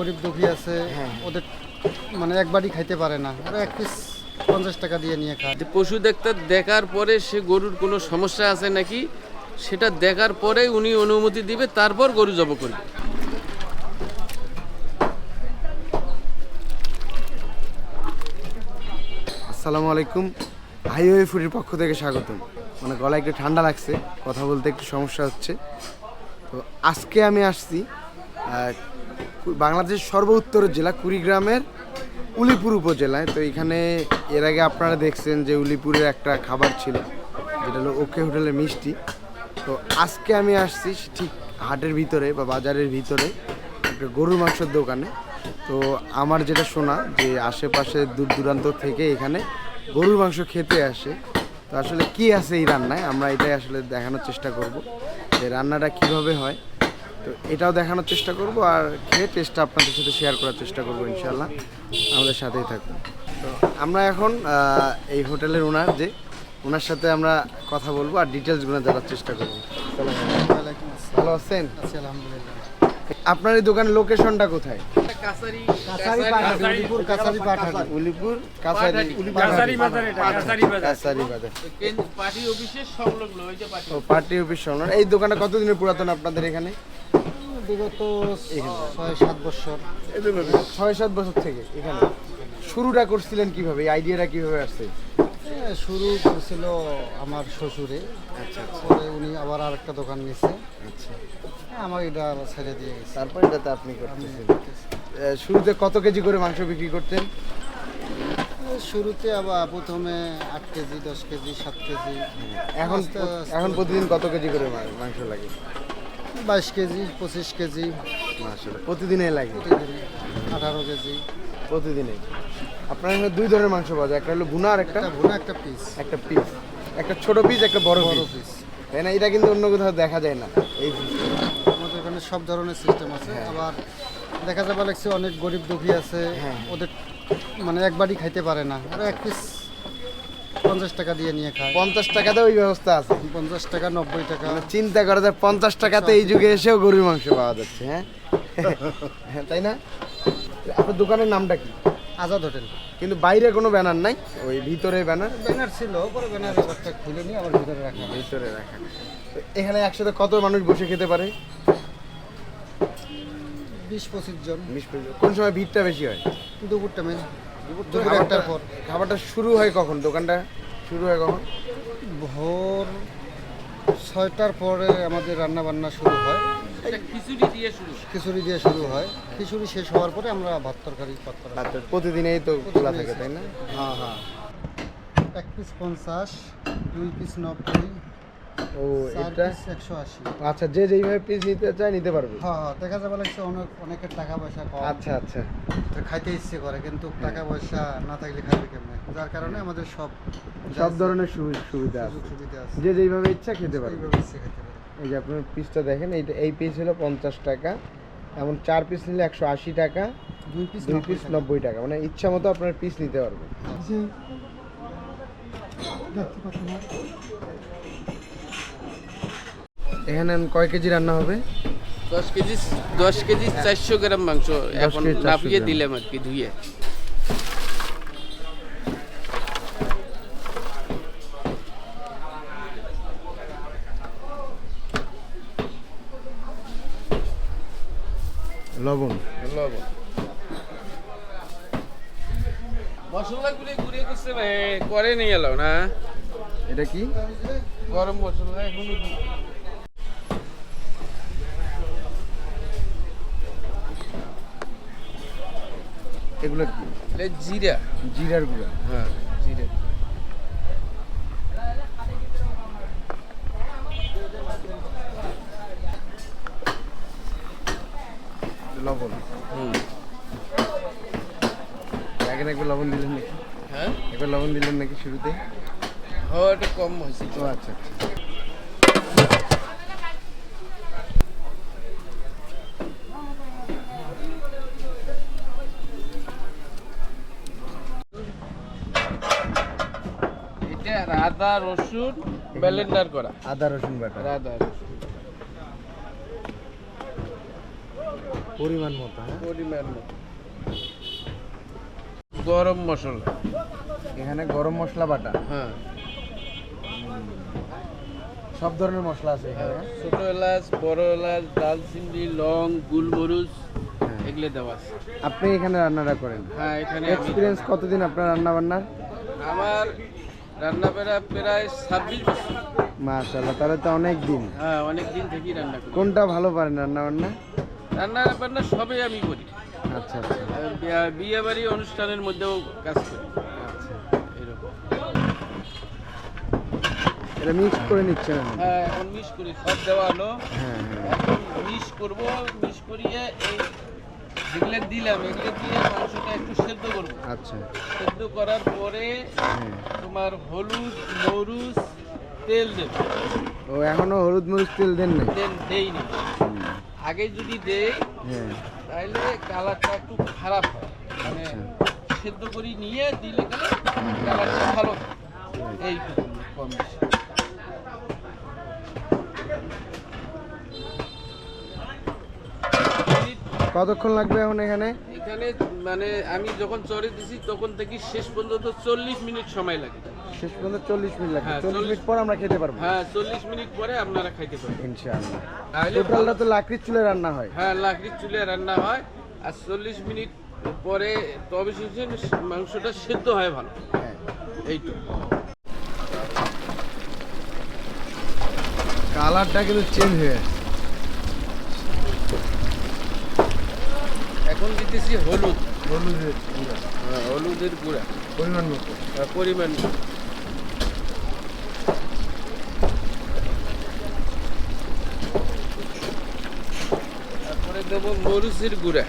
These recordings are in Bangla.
গরিব দুঃখী আছে হ্যাঁ। ওদের মানে একবারই খাইতে পারে না। ওরা এক পিস পঞ্চাশ টাকা দিয়ে নিয়ে খায়। যে পশু ডাক্তার দেখার পরে সে গরুর কোনো সমস্যা আছে নাকি? সেটা দেখার পরে উনি অনুমতি দিবে তারপর গরু জব করবে। আসসালামু আলাইকুম। হাইওয়ে ফুডের পক্ষ থেকে স্বাগতম। মানে গলা একটু ঠান্ডা লাগছে কথা বলতে একটু সমস্যা হচ্ছে। তো আজকে আমি আসছি বাংলাদেশের সর্ব উত্তরের জেলা কুড়িগ্রামের উলিপুর উপজেলায়। তো এখানে এর আগে আপনারা দেখছেন যে উলিপুরের একটা খাবার ছিল, যেটা হলো ওকে হোটেলের মিষ্টি। তো আজকে আমি আসছি ঠিক হাটের ভিতরে বা বাজারের ভিতরে, একটা গরুর মাংসের দোকানে। তো আমার যেটা শোনা যে আশেপাশে দূর দূরান্ত থেকে এখানে গরুর মাংস খেতে আসে। তো আসলে কি আছে এই রান্নায়? আমরা এটাই আসলে দেখানোর চেষ্টা করব যে রান্নাটা কীভাবে হয়। তো এটাও দেখানোর চেষ্টা করব আর খেয়ে টেস্টটা আপনাদের সাথে শেয়ার করার চেষ্টা করব ইনশাল্লাহ আমাদের সাথেই থাকুন তো আমরা এখন এই হোটেলের ওনার যে ওনার সাথে আমরা কথা বলব আর ডিটেলসগুলো জানার চেষ্টা করব। ভালো আছেন? আলহামদুলিল্লাহ। আপনার এই দোকানের লোকেশনটা কোথায়? কাছারি কাছারি উলিপুর কাছারি পাঠাটি উলিপুর কাছারি কাছারি বাজার কাছারি বাজার। কাছারি বাজার। পার্টি অফিসের সংলগ্ন ওই যে পার্টি পার্টি অফিস এই দোকানটা কতদিনের পুরাতন আপনাদের এখানে? বিগত ছয় সাত বছর। ছয় সাত বছর থেকে এখানে। শুরুটা করছিলেন কীভাবে? এই আইডিয়াটা কীভাবে আসছে? শুরু করেছিল আমার শ্বশুরে। আচ্ছা পরে উনি আবার আরেকটা দোকান নিয়েছে। আচ্ছা। আমার এটা ছেড়ে দিয়ে গেছে। তারপর এটাতে আপনি করতেছেন। শুরুতে কত কেজি করে মাংস বিক্রি করতেন? শুরুতে আবার প্রথমে আট কেজি দশ কেজি সাত কেজি। এখন এখন প্রতিদিন কত কেজি করে মাংস লাগে? বাইশ কেজি পঁচিশ কেজি। মাংসটা প্রতিদিনই লাগে? প্রতিদিন আঠারো কেজি। প্রতিদিনই আপনার এখানে দুই ধরনের মাংস পাওয়া যায়। একটা হলো ভুনা আর একটা ভুনা একটা পিস একটা পিস একটা ছোট পিস একটা বড় বড় পিস তাই না? এটা কিন্তু অন্য কোথাও দেখা যায় না। এই আমাদের এখানে সব ধরনের সিস্টেম আছে। আবার দেখা যাবে লাগছে অনেক গরিব দুঃখী আছে। হ্যাঁ। ওদের মানে একবারই খাইতে পারে না। ওরা এক পিস পঞ্চাশ টাকা দিয়ে নিয়ে খায়। পঞ্চাশ টাকাতে ওই ব্যবস্থা আছে। পঞ্চাশ টাকা নব্বই টাকা। মানে চিন্তা করা যায় পঞ্চাশ টাকাতে এই যুগে এসেও গরুর মাংস পাওয়া যাচ্ছে হ্যাঁ? হ্যাঁ তাই না? আপনার দোকানের নামটা কি? আজাদ হোটেল। কিন্তু বাইরে কোনো ব্যানার নাই ওই ভিতরে ব্যানার। ব্যানার ছিল পরে ব্যানার একটা খুলে নিয়ে আবার ভিতরে রাখা ভিতরে রাখা। এখানে একসাথে কত মানুষ বসে খেতে পারে? বিশ পঁচিশ জন। বিশ পঁচিশ। কোন সময় ভিড়টা বেশি হয়? দুপুর টাইমে দুপুর একটার পর। খাবারটা শুরু হয় কখন? দোকানটা শুরু হয় কখন? ভোর ছয়টার পরে আমাদের রান্না বান্না শুরু হয়। খিচুড়ি দিয়ে শুরু খিচুড়ি দিয়ে শুরু হয়। খিচুড়ি শেষ হওয়ার পরে আমরা ভাত তরকারি পাত করা রাত্রে প্রতিদিনই তো খোলা থাকে তাই না? হ্যাঁ। হ্যাঁ এক পিস পঞ্চাশ দুই পিস নব্বই ও এটা? পিস একশো আশি। আচ্ছা যে যেইভাবে পিস নিতে চায় নিতে পারবে? হ্যাঁ হ্যাঁ, দেখা যাবে লাগছে অনেক অনেকের টাকা পয়সা কম। আচ্ছা আচ্ছা। তো খাইতে ইচ্ছে করে কিন্তু টাকা পয়সা না থাকলে খাবে কেমনে? যার কারণে আমাদের সব সব ধরনের সুবি- সুবিধা আছে। সুবিধা আছে। যে যেইভাবে ইচ্ছা খেতে পারবে। এই যে আপনার পিসটা দেখেন এইটা এই পিস হলো পঞ্চাশ টাকা। এমন চার পিস নিলে একশো আশি টাকা। দুই পিস দুই পিস নব্বই টাকা। মানে ইচ্ছা মতো আপনার পিস নিতে পারবে। এখানে কয় কেজি রান্না হবে? দশ কেজি দশ কেজি চারশো গ্রাম মাংস এখন কেজি 400 নাপিয়ে দিলাম আর কি ধুয়ে। লবণ। লবণ। মশলা গুলো করছে ভাই করে নিয়ে এলো না। এটা কি? গরম মশলা এখনও এগুলো কি? জিরা। জিরার গুঁড়া। হ্যাঁ জিরা। লবণ। হুম। আগে একবার লবণ দিলেন নাকি? হ্যাঁ? একবার লবণ দিলেন নাকি শুরুতে? হ্যাঁ এটা কম হয়েছে। ও আচ্ছা আচ্ছা এটা আদা রসুন ব্লেন্ডার করা। আদা রসুন বাটা। আদা রসুন পরিমাণ মতো হ্যাঁ? পরিমাণ মতো। গরম মশলা। এখানে গরম মশলা বাটা? হ্যাঁ। সব ধরনের মশলা আছে এখানে হ্যাঁ? ছোট এলাচ বড় এলাচ দালচিনি লং গুলমরিচ এগুলো দেওয়া আছে। আপনি এখানে রান্নাটা করেন? হ্যাঁ এখানে এক্সপিরিয়েন্স কতদিন আপনার রান্না বান্নার আমার রান্না বেড়া প্রায় ছাব্বিশ বছর। তাহলে তো অনেক দিন। হ্যাঁ অনেক দিন থেকেই রান্না করি। কোনটা ভালো পারেন রান্না বান্না রান্না বান্না সবই আমি করি। আচ্ছা আচ্ছা। বিয়া- বাড়ি অনুষ্ঠানের মধ্যেও কাজ করি। আচ্ছা। এটা মিক্স করে এখন? হ্যাঁ এখন মিস করি। সব দেওয়া হলো। হ্যাঁ হ্যাঁ। মিস করব মিস করিয়ে এই যেগুলো দিলাম এগুলো দিয়ে মাংসটা একটু সেদ্ধ করব। আচ্ছা। সেদ্ধ করার পরে তোমার হলুদ মরুচ তেল দেবে। ও এখনও হলুদ মরিচ তেল দেন নাই? তেল দেইনি। আগে যদি দেই হ্যাঁ। তাহলে কালারটা একটু খারাপ হয়। মানে আচ্ছা। সেদ্ধ করে নিয়ে দিলে কালারটা ভালো। এইটুকু কম। বেশি। কতক্ষণ লাগবে এখন এখানে? এখানে মানে আমি যখন চড়ে দিছি তখন থেকে শেষ পর্যন্ত চল্লিশ মিনিট সময় লাগে। শেষ পর্যন্ত চল্লিশ মিনিট লাগবে। হ্যাঁ, চল্লিশ 40 মিনিট পর আমরা খেতে পারব। হ্যাঁ চল্লিশ মিনিট পরে আপনারা খাইতে পারবেন। ইনশাআল্লাহ। তাহলে টোটালটা তো লাকড়ির চুলে রান্না হয়। হ্যাঁ লাকড়ির চুলে রান্না হয়। আর চল্লিশ মিনিট পরে তবে মাংসটা সেদ্ধ হয় ভালো। হ্যাঁ। এইটুকু। কালারটা কিন্তু চেঞ্জ হয়ে গেছে এখন দিতেছি হলুদ। হলুদের গুঁড়া, হ্যাঁ, হলুদের গুঁড়া। পরিমাণ মতো। আহ, পরিমাণ মতো। তারপরে দেবো মরিচের গুঁড়া।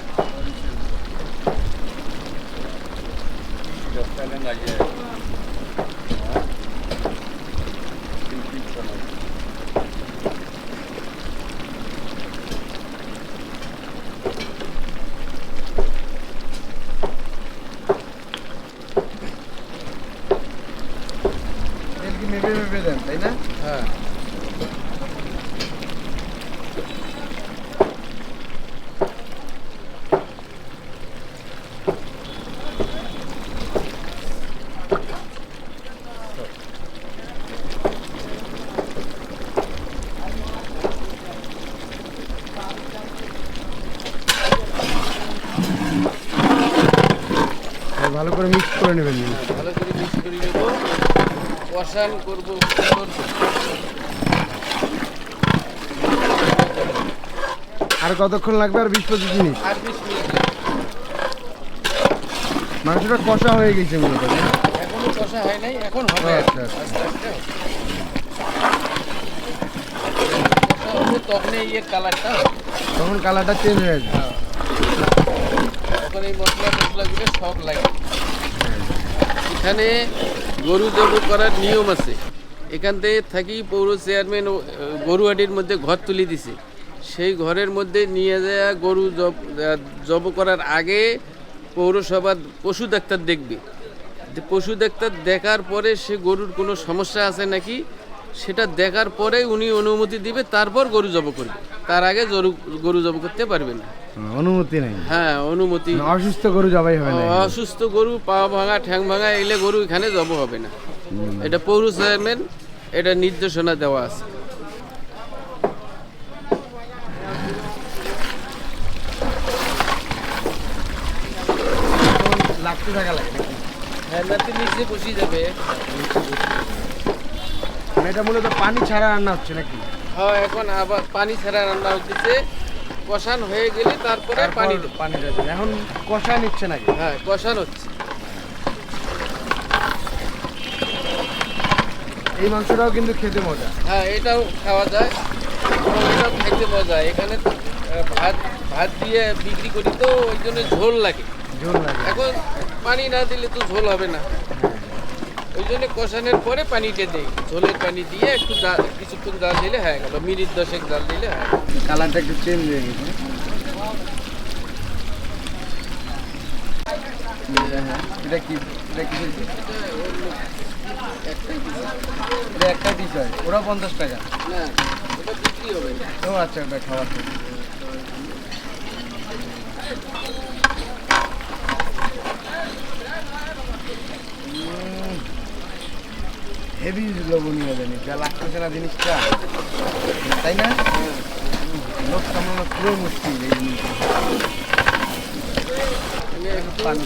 তেল কি মেপে মেপে দেন তাই না হ্যাঁ আর ভালো করে মিক্স করে নেবেন ভালো করে মিক্স করে নেব। কষান করব আর কতক্ষণ লাগবে? আর বিশ পঁচিশ মিনিট। আর বিশ মিনিট। মাংসটা কষা হয়ে গেছে মূলত। তাই না? এখনও কষা হয় নাই এখন হবে। আচ্ছা, আচ্ছা। তখনই ইয়ে কালারটা তখন কালারটা চেঞ্জ হয়ে যাবে। তখন এই মশলা টসলাগুলো সব লাগে। এখানে গরু জব করার নিয়ম আছে। এখান থেকে থাকি পৌর চেয়ারম্যান গরুহাটির মধ্যে ঘর তুলে দিছে। সেই ঘরের মধ্যে নিয়ে যাওয়া গরু জব জব করার আগে পৌরসভার পশু ডাক্তার দেখবে। পশু ডাক্তার দেখার পরে সে গরুর কোনো সমস্যা আছে নাকি? সেটা দেখার পরে উনি অনুমতি দিবে তারপর গরু জব করবে। তার আগে গরু গরু জব করতে পারবে না। অনুমতি নেই। হ্যাঁ অনুমতি। অসুস্থ গরু জবাই হবে না। অসুস্থ গরু পা ভাঙা ঠ্যাং ভাঙা এলে গরু এখানে জব হবে না। এটা পৌর চেয়ারম্যান এটা নির্দেশনা দেওয়া আছে। লাগতে থাকা লাগে হ্যাঁ নাতি নিচে বসে যাবে মানে এটা মূলত পানি ছাড়া রান্না হচ্ছে নাকি? হ্যাঁ এখন আবার পানি ছাড়া রান্না হচ্ছে। কষান হয়ে গেলে তারপরে পানি পানি দেবেন এখন কষা নিচ্ছে নাকি? হ্যাঁ কষান হচ্ছে। এই মাংসটাও কিন্তু খেতে মজা। হ্যাঁ এটাও খাওয়া যায়। এটাও খাইতে মজা। এখানে ভাত ভাত দিয়ে বিক্রি করি তো ওই জন্য ঝোল লাগে। ঝোল লাগে। এখন পানি না দিলে তো ঝোল হবে না। ওই জন্য কষানোর পরে পানিটা দেই। ঝোলের পানি দিয়ে একটু কিছুক্ষণ জাল দিলে হয়ে গেল। মিনিট দশেক জাল দিলে হয়ে কালারটা একটু চেঞ্জ হয়ে গেছে। হ্যাঁ এটা কি? এটা কি একটা পিস হয়। ওরা পঞ্চাশ টাকা। না ওটা বিক্রি হবে। ও আচ্ছা ওটা খাওয়ার হেভি লবণীয় জিনিস যা লাগতেছে না জিনিসটা। তাই না? লোক সামলানো খুবই মুশকিল এই জিনিসটা। আমি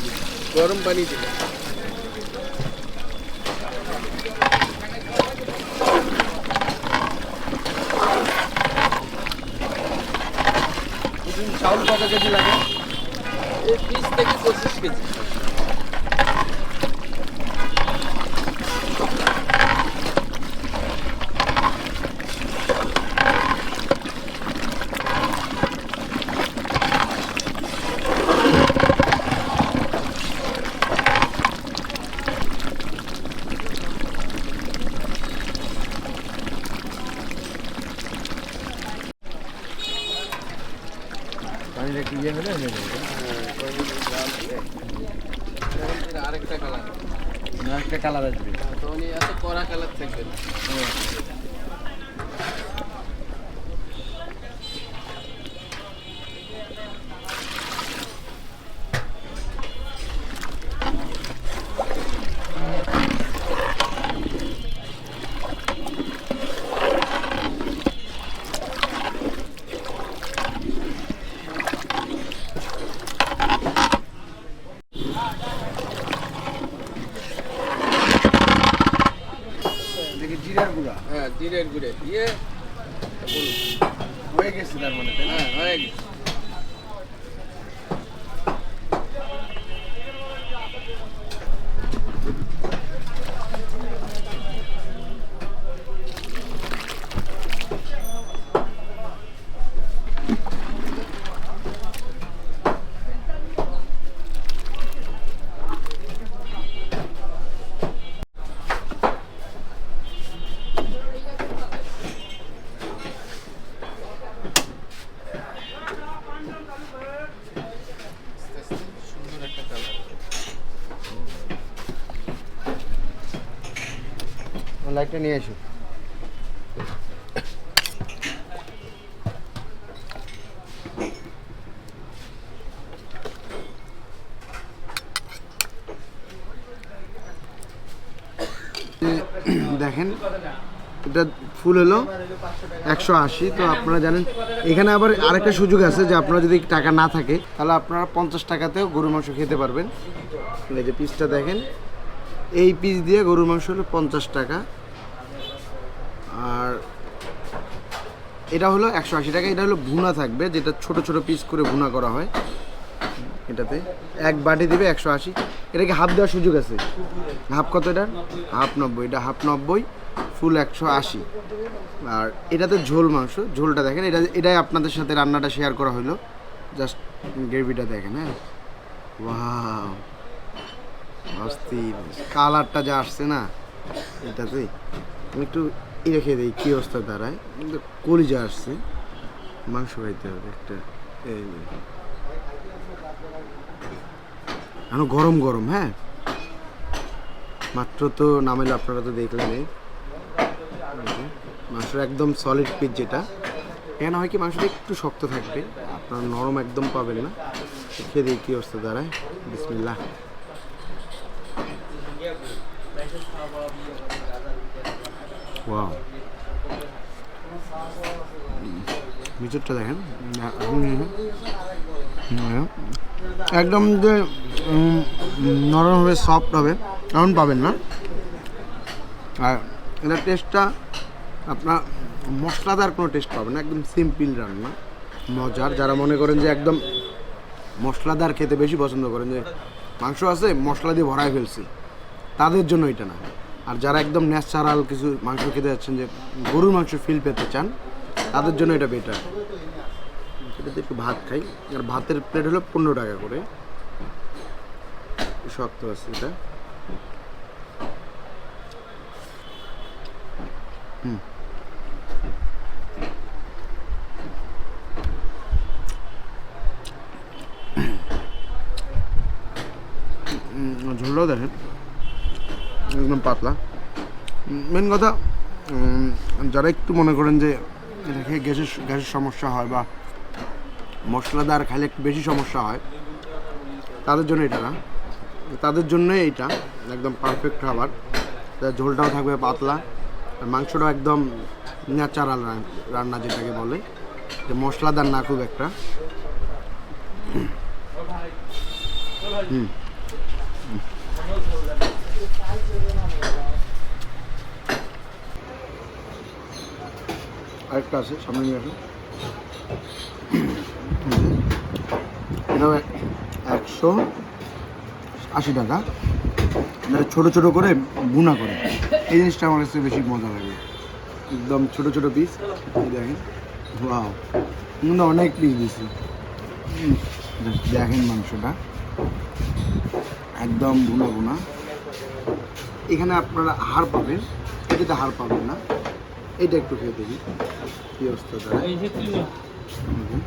গরম পানি দিলাম চাউল কত কেজি লাগে? বিশ থেকে পঁচিশ কেজি পানিটা একটু ইয়ে হলে হয়ে যাবে আরেকটা কালার না একটা কালার আসবে তখন এই এত কড়া কালার থাকবে না দেখি জিরার গুঁড়া হ্যাঁ জিরের গুঁড়ে দিয়ে হয়ে গেছে তার মানে হ্যাঁ হয়ে গেছে আস্তে আস্তে সুন্দর একটা কালার লাইটটা নিয়ে এসো। দেখেন, এটা ফুল হলো একশো আশি, তো আপনারা জানেন, এখানে আবার আরেকটা সুযোগ আছে যে আপনারা যদি টাকা না থাকে, তাহলে আপনারা পঞ্চাশ টাকাতেও গরুর মাংস খেতে পারবেন। এই যে পিসটা দেখেন, এই পিস দিয়ে গরুর মাংস হলো পঞ্চাশ টাকা আর এটা হলো একশো আশি টাকা, এটা হলো ভুনা থাকবে, যেটা ছোট ছোট পিস করে ভুনা করা হয়। এটাতে এক বাটি দিবে একশো আশি। এটাকে হাফ দেওয়ার সুযোগ আছে। হাফ কত এটা হাফ নব্বই। এটা হাফ নব্বই, ফুল একশো আশি। আর এটাতে ঝোল মাংস, ঝোলটা দেখেন, এটা, এটাই আপনাদের সাথে রান্নাটা শেয়ার করা হলো। জাস্ট গ্রেভিটা দেখেন হ্যাঁ? কালারটা যা আসছে না, এটাতে। একটু রেখে দিই কী অবস্থা দাঁড়ায়? কলিজা আসছে। মাংস খাইতে হবে একটা, এই। গরম গরম হ্যাঁ? মাত্র তো নামাইলে, আপনারা তো দেখলেন মাংস একদম সলিড পিস যেটা। এখানে হয় কি, মাংসটা একটু শক্ত থাকবে, আপনারা নরম একদম পাবেন না। খেয়ে দিই কী অবস্থা দাঁড়ায়। বিসমিল্লাহ। ওয়াও ভিতরটা দেখেন। একদম যে নরম হবে সফট হবে, এমন পাবেন না। আর এটার টেস্টটা আপনার মশলাদার কোনো টেস্ট পাবেন না, একদম সিম্পল রান্না, মজার। যারা মনে করেন যে একদম মশলাদার খেতে বেশি পছন্দ করেন, যে মাংস আছে, মশলা দিয়ে ভরায় ফেলছি, তাদের জন্য এটা না। আর যারা একদম ন্যাচারাল কিছু মাংস খেতে যাচ্ছেন যে গরুর মাংস ফিল পেতে চান, তাদের জন্য এটা বেটার এটাতে একটু ভাত খাই। আর ভাতের প্লেট হলো পনেরো টাকা করে। শক্ত আছে এটা। হুম, ঝোলটাও দেখেন। একদম পাতলা। মেন কথা যারা একটু মনে করেন যে এটা খেয়ে গ্যাসের গ্যাসের সমস্যা হয় বা মশলাদার খাইলে একটু বেশি সমস্যা হয়, তাদের জন্য এটা না। তাদের জন্যই এইটা একদম পারফেক্ট খাবার। ঝোলটাও থাকবে পাতলা, আর মাংসটাও একদম ন্যাচারাল রান্না যেটাকে বলে। যে মশলাদার না খুব একটা। হুম। আরেকটা আছে, সামনে নিয়ে আসুন। একশো আশি টাকা। এটা ছোটো ছোটো করে বুনা করে। এই জিনিসটা আমার কাছে বেশি মজা লাগে। একদম ছোটো ছোটো পিস দেখেন। ওয়াও কিন্তু অনেক পিস দিছি। দেখেন মাংসটা। একদম বুনা বুনা এখানে আপনারা হাড় পাবেন এটাতে হাড় পাবেন না। এটা একটু খেয়ে দেখি কি অবস্থা হুম।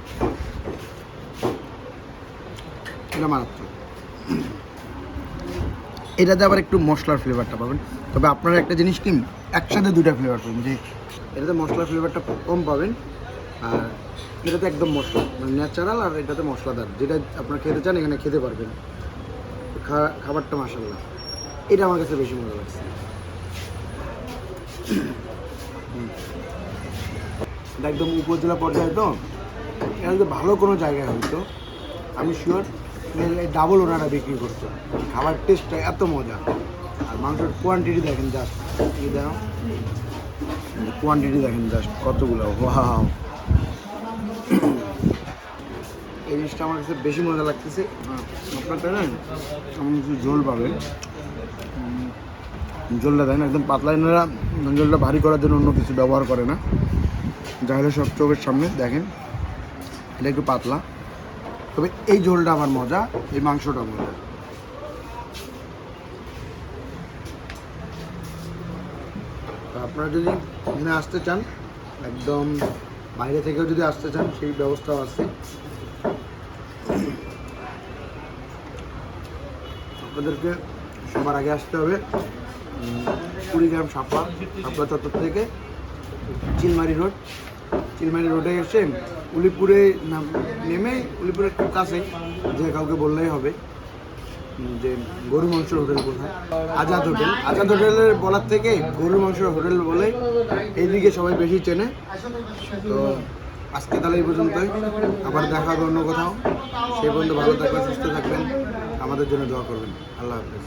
এটা মারাত্মক। এটাতে আবার একটু মশলার ফ্লেভারটা পাবেন। তবে আপনারা একটা জিনিস কি একসাথে দুটা ফ্লেভার পাবেন যে এটাতে মশলার ফ্লেভারটা কম পাবেন আর এটাতে একদম মশলা মানে ন্যাচারাল আর এটাতে মশলাদার যেটা আপনারা খেতে চান এখানে খেতে পারবেন। খা- খাবারটা মাসাল্লাহ এটা আমার কাছে বেশি মজা লাগছে। একদম উপজেলা পর্যায়ে তো। এটা ভালো কোনো জায়গায় হইতো আমি শিওর ডাবল ওনারা বিক্রি করতো খাবার টেস্টটা এত মজা। আর মাংসের কোয়ান্টিটি দেখেন জাস্ট কোয়ান্টিটি দেখেন জাস্ট কতগুলো। ওয়াও এই জিনিসটা আমার কাছে বেশি মজা লাগতেছে। আপনার জানেন আমি কিছু ঝোল পাবেন। ঝোলটা দেন একদম পাতলা এনারা ঝোলটা ভারী করার জন্য অন্য কিছু ব্যবহার করে না। যা হলো সব চোখের সামনে, দেখেন, এটা একটু পাতলা। তবে এই ঝোলটা আমার মজা, এই মাংসটা মজা। আপনারা যদি এখানে আসতে চান, একদম বাইরে থেকেও যদি আসতে চান, সেই ব্যবস্থাও আছে। আপনাদেরকে সবার আগে আসতে হবে। কুড়িগ্রাম সাপা সাপলা চত্বর থেকে চিলমারি রোড। চিলমারি রোডে এসে উলিপুরে নাম- উলিপুরের খুব কাছে যে কাউকে বললেই হবে যে গরু মাংসের হোটেল কোথায়? আজাদ হোটেল। আজাদ হোটেলের বলার থেকে গরু মাংসের হোটেল বলে এইদিকে সবাই বেশি চেনে। তো আজকে তাহলে এই পর্যন্তই। আবার দেখা হবে অন্য কোথাও। সেই পর্যন্ত ভালো থাকবেন, সুস্থ থাকবেন। আমাদের জন্য দোয়া করবেন। আল্লাহ হাফিজ।